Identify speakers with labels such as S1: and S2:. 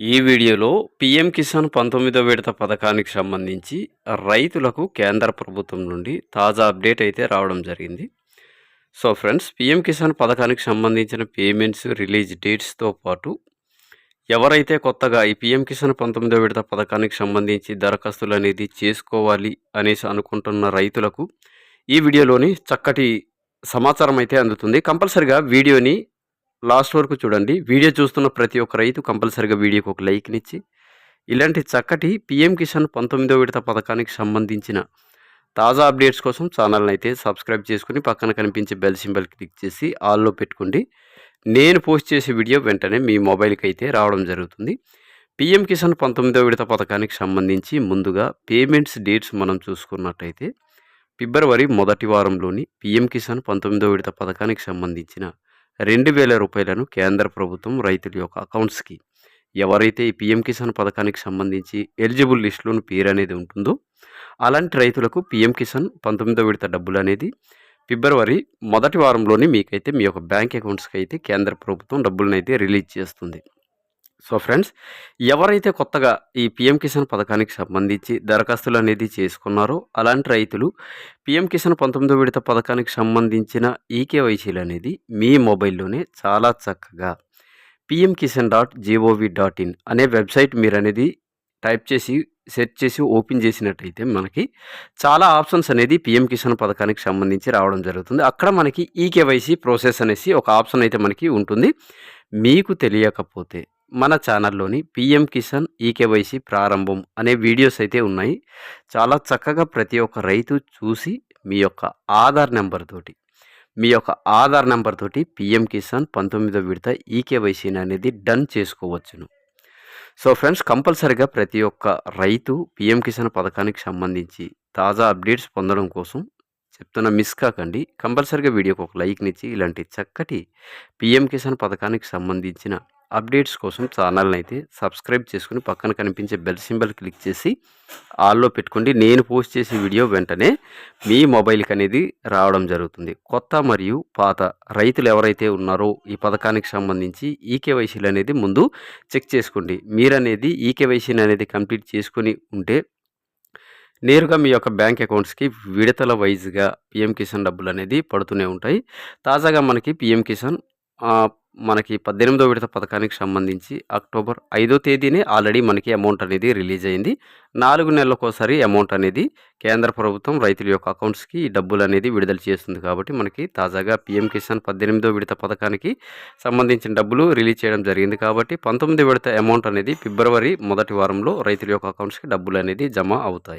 S1: ఈ వీడియోలో పీఎం కిసాన్ పంతొమ్మిదో విడత పథకానికి సంబంధించి రైతులకు కేంద్ర ప్రభుత్వం నుండి తాజా అప్డేట్ అయితే రావడం జరిగింది. సో ఫ్రెండ్స్ పీఎం కిసాన్ పథకానికి సంబంధించిన పేమెంట్స్ రిలీజ్ డేట్స్తో పాటు ఎవరైతే కొత్తగా ఈ పీఎం కిసాన్ పంతొమ్మిదో విడత పథకానికి సంబంధించి దరఖాస్తులు అనేది చేసుకోవాలి అనేసి అనుకుంటున్న రైతులకు ఈ వీడియోలోని చక్కటి సమాచారం అయితే అందుతుంది. కంపల్సరిగా వీడియోని లాస్ట్ వరకు చూడండి. వీడియో చూస్తున్న ప్రతి ఒక్క రైతు కంపల్సరిగా వీడియోకి ఒక లైక్నిచ్చి ఇలాంటి చక్కటి పిఎం కిసాన్ పంతొమ్మిదో విడత పథకానికి సంబంధించిన తాజా అప్డేట్స్ కోసం ఛానల్ని అయితే సబ్స్క్రైబ్ చేసుకుని పక్కన కనిపించే బెల్ సింబల్ క్లిక్ చేసి ఆల్లో పెట్టుకోండి. నేను పోస్ట్ చేసే వీడియో వెంటనే మీ మొబైల్కి అయితే రావడం జరుగుతుంది. పిఎం కిసాన్ పంతొమ్మిదో విడత పథకానికి సంబంధించి ముందుగా పేమెంట్స్ డేట్స్ మనం చూసుకున్నట్టయితే ఫిబ్రవరి మొదటి వారంలోని పిఎం కిసాన్ పంతొమ్మిదో విడత పథకానికి సంబంధించిన రెండు వేల రూపాయలను కేంద్ర ప్రభుత్వం రైతుల యొక్క అకౌంట్స్కి ఎవరైతే ఈ పిఎం కిసాన్ పథకానికి సంబంధించి ఎలిజిబుల్ లిస్టులోని పేరు అనేది ఉంటుందో అలాంటి రైతులకు పిఎం కిసాన్ పంతొమ్మిదో విడత డబ్బులు అనేది ఫిబ్రవరి మొదటి వారంలోనే మీకైతే మీ యొక్క బ్యాంక్ అకౌంట్స్కి అయితే కేంద్ర ప్రభుత్వం డబ్బులను అయితే రిలీజ్ చేస్తుంది. సో ఫ్రెండ్స్ ఎవరైతే కొత్తగా ఈ పిఎం కిసాన్ పథకానికి సంబంధించి దరఖాస్తులు అనేది చేసుకున్నారో అలాంటి రైతులు పిఎం కిసాన్ పంతొమ్మిదో విడత పథకానికి సంబంధించిన ఈకేవైసీలు అనేది మీ మొబైల్లోనే చాలా చక్కగా PM Kisan dot GOV dot in అనే వెబ్సైట్ మీరు అనేది టైప్ చేసి సెర్చ్ చేసి ఓపెన్ చేసినట్టయితే మనకి చాలా ఆప్షన్స్ అనేది పిఎం కిసాన్ పథకానికి సంబంధించి రావడం జరుగుతుంది. అక్కడ మనకి ఈకేవైసీ ప్రాసెస్ అనేసి ఒక ఆప్షన్ అయితే మనకి ఉంటుంది. మీకు తెలియకపోతే మన ఛానల్లోని పిఎం కిసాన్ ఈకేవైసీ ప్రారంభం అనే వీడియోస్ అయితే ఉన్నాయి. చాలా చక్కగా ప్రతి ఒక్క రైతు చూసి మీ యొక్క ఆధార్ నెంబర్ తోటి మీ యొక్క ఆధార్ నెంబర్ తోటి పిఎం కిసాన్ పంతొమ్మిదో విడత ఈకేవైసీని అనేది డన్ చేసుకోవచ్చును. సో ఫ్రెండ్స్ కంపల్సరిగా ప్రతి ఒక్క రైతు పిఎం కిసాన్ పథకానికి సంబంధించి తాజా అప్డేట్స్ పొందడం కోసం చెప్తున్న మిస్ కాకండి. కంపల్సరిగా వీడియోకి ఒక లైక్నిచ్చి ఇలాంటి చక్కటి పిఎం కిసాన్ పథకానికి సంబంధించిన అప్డేట్స్ కోసం ఛానల్ని అయితే సబ్స్క్రైబ్ చేసుకుని పక్కన కనిపించే బెల్ సింబల్ క్లిక్ చేసి ఆల్లో పెట్టుకోండి. నేను పోస్ట్ చేసే వీడియో వెంటనే మీ మొబైల్కి అనేది రావడం జరుగుతుంది. కొత్త మరియు పాత రైతులు ఎవరైతే ఉన్నారో ఈ పథకానికి సంబంధించి ఈకేవైసీలు అనేది ముందు చెక్ చేసుకోండి. మీరనేది ఈకేవైసీని అనేది కంప్లీట్ చేసుకుని ఉంటే నేరుగా మీ యొక్క బ్యాంక్ అకౌంట్స్కి విడతల వైజ్గా పిఎం కిసాన్ డబ్బులు అనేది పడుతూనే ఉంటాయి. తాజాగా మనకి పిఎం కిసాన్ మనకి పద్దెనిమిదో విడత పథకానికి సంబంధించి అక్టోబర్ ఐదో తేదీనే ఆల్రెడీ మనకి అమౌంట్ అనేది రిలీజ్ అయింది. నాలుగు నెలలకోసారి అమౌంట్ అనేది కేంద్ర ప్రభుత్వం రైతుల యొక్క అకౌంట్స్కి డబ్బులు అనేది విడుదల చేస్తుంది కాబట్టి మనకి తాజాగా పిఎం కిసాన్ పద్దెనిమిదో విడత పథకానికి సంబంధించిన డబ్బులు రిలీజ్ చేయడం జరిగింది కాబట్టి పంతొమ్మిది విడత అమౌంట్ అనేది ఫిబ్రవరి మొదటి వారంలో రైతుల యొక్క అకౌంట్స్కి డబ్బులు అనేది జమ అవుతాయి.